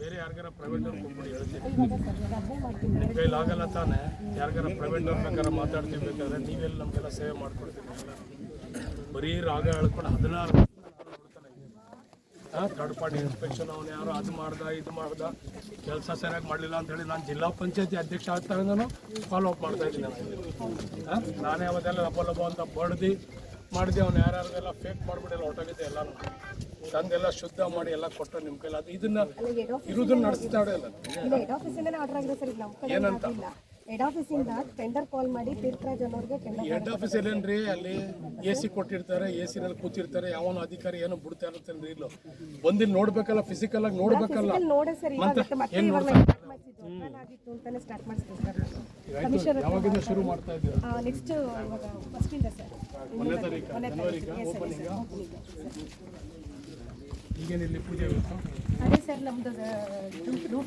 ಬೇರೆ ಯಾರಿಗಾರ ಪ್ರೈವೇಟ್ ಅವ್ರು ಹೇಳ್ತೀನಿ. ನಿಮ್ಮ ಕೈಲಿ ಆಗಲ್ಲ ತಾನೇ, ಯಾರಿಗಾರ ಪ್ರೈವೇಟ್ ಅವ್ರ ಬೇಕಾದ್ರೆ ಮಾತಾಡ್ತೀವಿ ಬೇಕಾದ್ರೆ ನೀವೆಲ್ಲ ನಮಗೆಲ್ಲ ಸೇವೆ ಮಾಡ್ಕೊಡ್ತೀವಿ ಬರೀ ರಾಗ ಹೇಳ್ಕೊಂಡು ಹದಿನಾರು ಥರ್ಡ್ ಪಾರ್ಟಿ ಇನ್ಸ್ಪೆಕ್ಷನ್ ಅವನು ಯಾರು ಅದು ಮಾಡ್ದ, ಇದು ಮಾಡ್ದ, ಕೆಲಸ ಸರಿಯಾಗಿ ಮಾಡಲಿಲ್ಲ ಅಂತ ಹೇಳಿ ನಾನು ಜಿಲ್ಲಾ ಪಂಚಾಯತಿ ಅಧ್ಯಕ್ಷ ಆಗ್ತಾಗಿಂದನು ಫಾಲೋ ಅಪ್ ಮಾಡ್ತಾ ಇದ್ದೀನಿ ಹಾಂ ನಾನೇ ಅವತ್ತೆಲ್ಲ ಲಬ್ಬ ಲಬ್ಬ ಅಂತ ಬಡ್ದು ಮಾಡಿದೆ, ಅವ್ನು ಯಾರ್ಯಾರದೆಲ್ಲ ಫೇಕ್ ಮಾಡಿಬಿಟ್ಟೆಲ್ಲ ಹೊಟ್ಟೋಗಿದ್ದೆ ಎಲ್ಲನೂ. ತಂದೆಲ್ಲ ಶುದ್ಧ ಮಾಡಿ ಎಲ್ಲ ಕೊಟ್ಟರೆ ನಿಮ್ಮ ಕೈಲಿ ಅದು ಇದನ್ನ ಇರುವುದನ್ನ ಏನಂತ ಇಲ್ಲ ಇಲ್ಲ ಹೆಡ್ ಆಫೀಸಿಂದನೇ ಆರ್ಡರ್ ಆಗಿದೆ ಸರ್ ಈಗ ನಮ್ಮ ಕಡೆ ಹೆಡ್ ಆಫೀಸಿಂದ ಟೆಂಡರ್ ಕಾಲ್ ಮಾಡಿ ತೀರ್ಥರಾಜ್ ಅನ್ನೋರಿಗೆ ಟೆಂಡರ್ ಹೆಡ್ ಆಫೀಸ್ ಏನ್ರಿ ಅಲ್ಲಿ ಎ ಸಿ ಕೊಟ್ಟಿರ್ತಾರೆ ಎ ಸಿನಲ್ಲಿ ಕೂತಿರ್ತಾರೆ ಯಾವನು ಅಧಿಕಾರಿ ಏನೋ ಬಿಡ್ತಾ ಇರುತ್ತೇನ್ರಿ ಇಲ್ಲೋ. ಬಂದಿಲ್ಲಿ ನೋಡ್ಬೇಕಲ್ಲ ಫಿಸಿಕಲ್ ಆಗಿ ನೋಡ್ಬೇಕಲ್ಲ. ನೋಡಿ ಸರ್ ಇವಾಗ ಮತ್ತೆ ಮತ್ತೆ ಇವಾಗ ನೋಡ್ತಾ start ಮಾಡ್ಸಿದ್ದು. ಆಗಿತ್ತು ಅಂತಾನೆ ಸ್ಟಾರ್ಟ್ ಮಾಡಿಸ್ತೀವಿ ಸರ್. ಕಮಿಷನರ್ ಯಾವಾಗಿಂದ ಶುರು ಮಾಡ್ತಾ ಇದ್ದೀರಾ? ನೆಕ್ಸ್ಟ್ ಇವಾಗ ಫಸ್ಟಿಂದ ಸರ್. ಒಂದನೇ ತಾರೀಕು? ಜನವರಿಗೆ ಓಪನಿಂಗ್ ಈಗೇನು ಇಲ್ಲಿ ಪೂಜೆ ಇವತ್ತು ಅದೇ ಸರ್ ನಮ್ದು